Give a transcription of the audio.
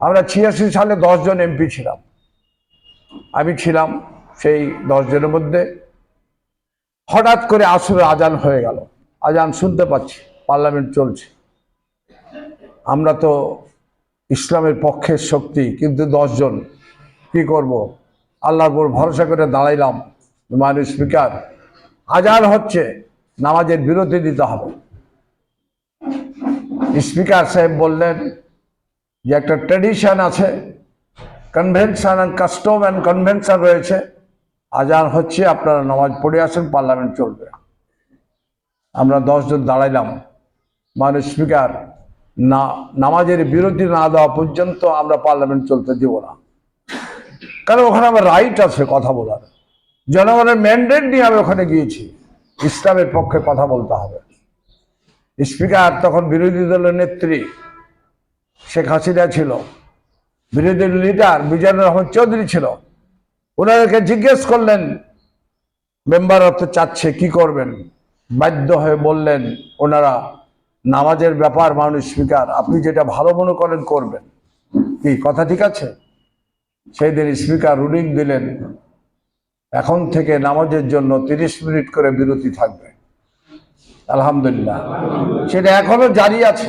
আমরা ছিয়াশি সালে দশজন এমপি ছিলাম। আমি ছিলাম সেই দশজনের মধ্যে। হঠাৎ করে আসরে আজান হয়ে গেল। আজান শুনতে পাচ্ছি, পার্লামেন্ট চলছে। আমরা তো ইসলামের পক্ষের শক্তি, কিন্তু দশজন কি করব? আল্লাহর উপর ভরসা করে দাঁড়াইলাম, মাননীয় স্পিকার। আজান হচ্ছে, নামাজের বিরতি দিতে হবে। স্পিকার সাহেব বললেন যে একটা ট্র্যাডিশন আছে convention and custom and convention রয়েছে। আজান হচ্ছে আপনারা নামাজ পড়ে আসেন পার্লামেন্ট চলবে। আমরা দশজন দাঁড়াইলাম। মানে স্পিকার না, নামাজের বিরতি না দেওয়া পর্যন্ত আমরা পার্লামেন্ট চলতে দিব না। কারণ ওখানে আমার রাইট আছে কথা বলার। জনগণের ম্যান্ডেট নিয়ে আমি ওখানে গিয়েছি। ইসলামের পক্ষে কথা বলতে হবে। স্পিকার তখন বিরোধী দলের নেত্রী শেখ হাসিনা ছিল, বিরোধী লিডার বিজয় রহমান চৌধুরী ছিল। ওনাদেরকে জিজ্ঞেস করলেন, মেম্বার অর্থ চাচ্ছে কি করবেন? বাধ্য হয়ে বললেন, ওনারা নামাজের ব্যাপার মানুষ স্পিকার, আপনি যেটা ভালো মনে করেন করবেন। কি, কথা ঠিক আছে? সেই দিন স্পিকার রুলিং দিলেন, এখন থেকে নামাজের জন্য তিরিশ মিনিট করে বিরতি থাকবে। আলহামদুলিল্লাহ। সেটা এখনও জারি আছে।